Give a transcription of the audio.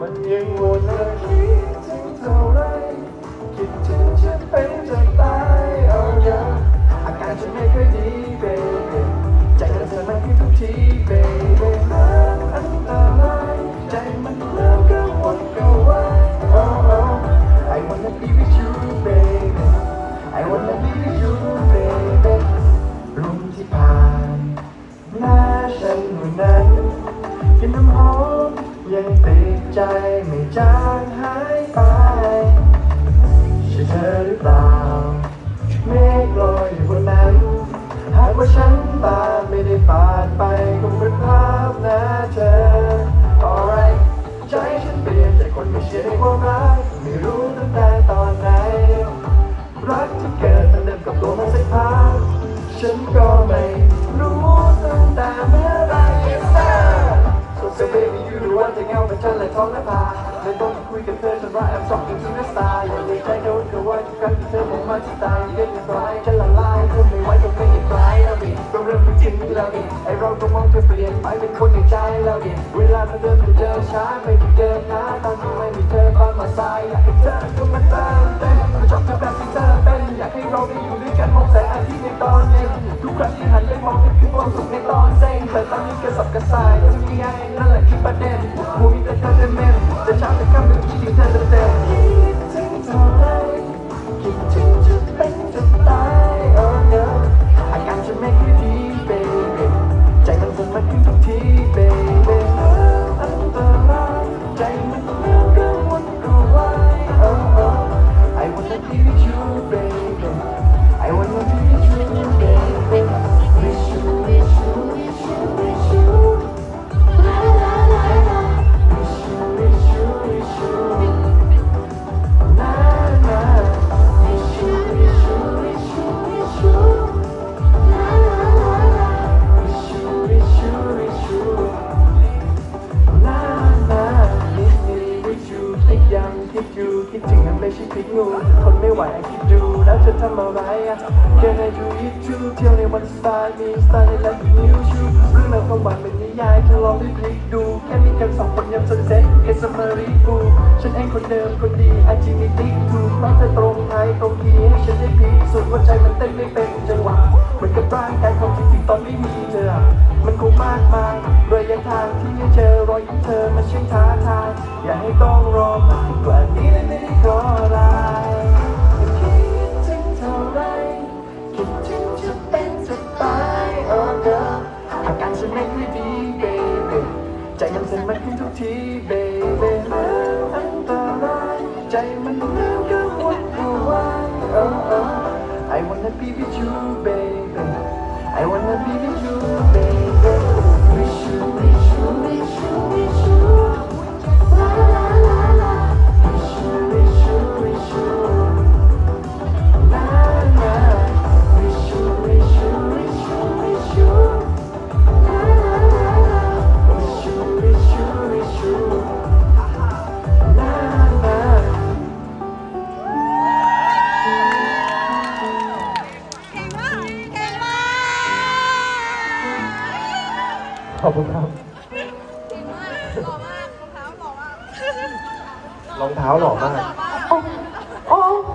มันยังวน ใจไม่จางหายไป ใช่เธอหรือเปล่า เมฆลอยอยู่บนนั้น หากว่าฉันตาไม่ได้ฝาดไปคงเป็นภาพหน้าเธอ alright ใจฉันเปลี่ยนจากคนไม่เชื่อในความรัก ไม่รู้ตั้งแต่ตอนไหน รักที่เกิดมันเริ่มกับตัวมันสักพักฉันก็ ท้องและพาเลยต้องคุยกับเธอฉันว่า I'm talking to the star อย่าเลยใจโดนเธอว่าทุกครั้งที่เธอมองมาที่ตาเย็นร้ายฉันละลายเธอไม่ไหวต้องไม่อีกไกลแล้วดิก็เริ่มเป็นจริงแล้วดิไอเราก็มองเธอเปลี่ยนไปเป็นคนในใจแล้วดิเวลาเธอเดินไปเจอช้าไม่ได้เดินนะตอนที่ไม่มีเธอบ้านมาสายอยากให้เธอเข้ามาเติมเต็มชอบเธอแบบที่เธอเป็นอยากให้เราได้อยู่ด้วยกันมองแสงอาทิตย์ในตอนเย็นทุกครั้งที่หันไปมองก็คือความสุขในตอนเซ็งแต่ตอนนี้กระสับกระส่ายจะมีไงนั่นแหละ แต่ ไม่ใช่พริกงูคนไม่ไหวอคิดดูแล้วเธอทำอะไรอะ Can I do it too เที่ยวในวันสไตล์มีสไตล์ในและนิวชูเรื่องราวความหวานเป็นนิยายเธอลองได้พลิกดู แค่มีกันสองคนยามซันเซ็ตเอสมารีบูฉันเองคนเดิมคนดีไอจีมีติ๊กถูกเพราะเธอตรงไทยตรงทีให้ฉันได้พีสุดหัวใจมันเต้นไม่เป็นจังหวะเหมือนกับร่างกายของจริงๆตอนไม่มีเธอ มันคงมากมายระยะทางที่จะเจอรอยยิ้มเธอมันช่างท้าทายอย่าให้ต้องรอนานกว่านี้เลยไม่ได้ขอลาคิดถึงเท่าไรคิดถึงจะเป็นจะตายโอ้เกิร์อาการฉันไม่ค่อยดี baby ใจมันสั่นมันขึ้นทุกที baby แล้วอันตรายใจมันเริ่มกังวลกลัวไว้ oh oh I wanna be with you baby I wanna be with you, ขอบคุณครับหล่อมากรองเท้าหล่อมากรองเท้าหล่อมาก โอ้โห